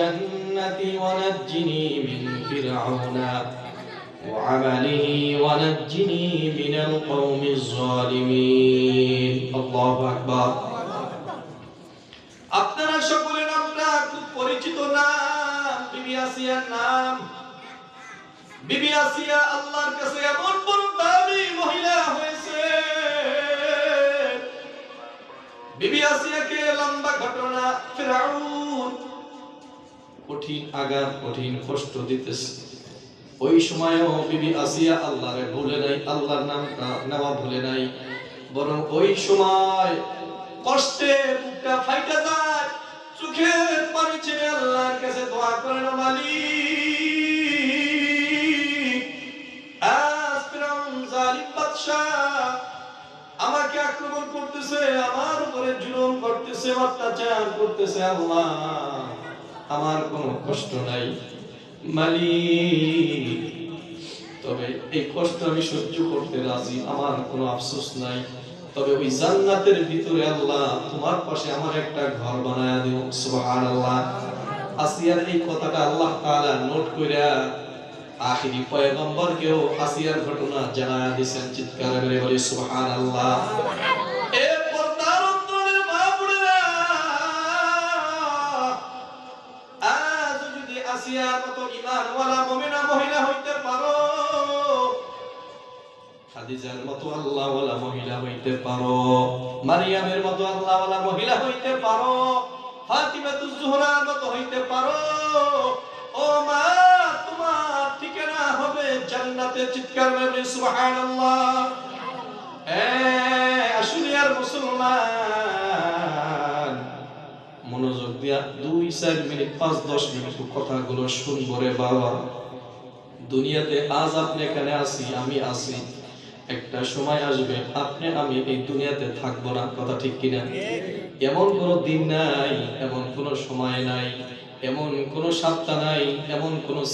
الجنة ونجني من فرعون وعمله ونجني من القوم الظالمين الله أكبر আপনারা সকলের নামটা খুব পরিচিত নাম বিবি আসিয়ার নাম বিবি আসিয়া আল্লাহর কাছে এমন বড় দামি মহিলা হয়েছে বিবি আসিয়াকে লম্বা ঘটনা ফেরাউন কঠিন আঘাত কঠিন কষ্ট দিতেছে। ওই সময়ও বিবি আসিয়া আল্লাহরে ভুলে নাই, আল্লাহর নামটা নেওয়া ভুলে নাই। বরং ওই সময় কষ্টে বুকটা ফাইটা যায়, চোখের পানি ছেড়ে আল্লাহর কাছে দোয়া করেন মালিক, আজ আমাকে আক্রমণ করতেছে, আমার উপরে জুলুম করতেছে, অত্যাচার করতেছে আল্লাহ। আমার কোনো কষ্ট নাই, মালিক। তবে এই কষ্ট আমি সহ্য করতে রাজি, আমার কোনো আফসোস নাই। তবে ওই জান্নাতের ভিতরে আল্লাহ তোমার পাশে আমার একটা ঘর বানায় দিও সুবহানাল্লাহ। আসিয়ার এই কথাটা আল্লাহ তাআলা নোট কইরা আখিরি পয়গম্বরকেও আসিয়ার ঘটনা জানায়া দিয়েছেন চিৎকার করে বলি, সুবহানাল্লাহ। এ আসিয়ার মতো ঈমানওয়ালা মুমিনা মহিলা হইতে পারো। খাদিজার মতো আল্লাহওয়ালা মহিলা হইতে পারো। মারিয়ামের মতো আল্লাহওয়ালা মহিলা হইতে পারো। মা ঠিকানা হবে চিৎকার করে সুবহানাল্লাহ। দিয়া দুই চার মিনিট, পাঁচ দশ মিনিট কথাগুলো শুনব বাবা। দুনিয়াতে আজ আপনি এখানে আছি, আমি আছি। একটা সময় আসবে, আপনি, আমি এই দুনিয়াতে থাকব না, কথা ঠিক কিনা? এমন কোনো দিন নাই, এমন কোনো সময় নাই, এমন কোনো সপ্তাহ নাই, এমন কোনো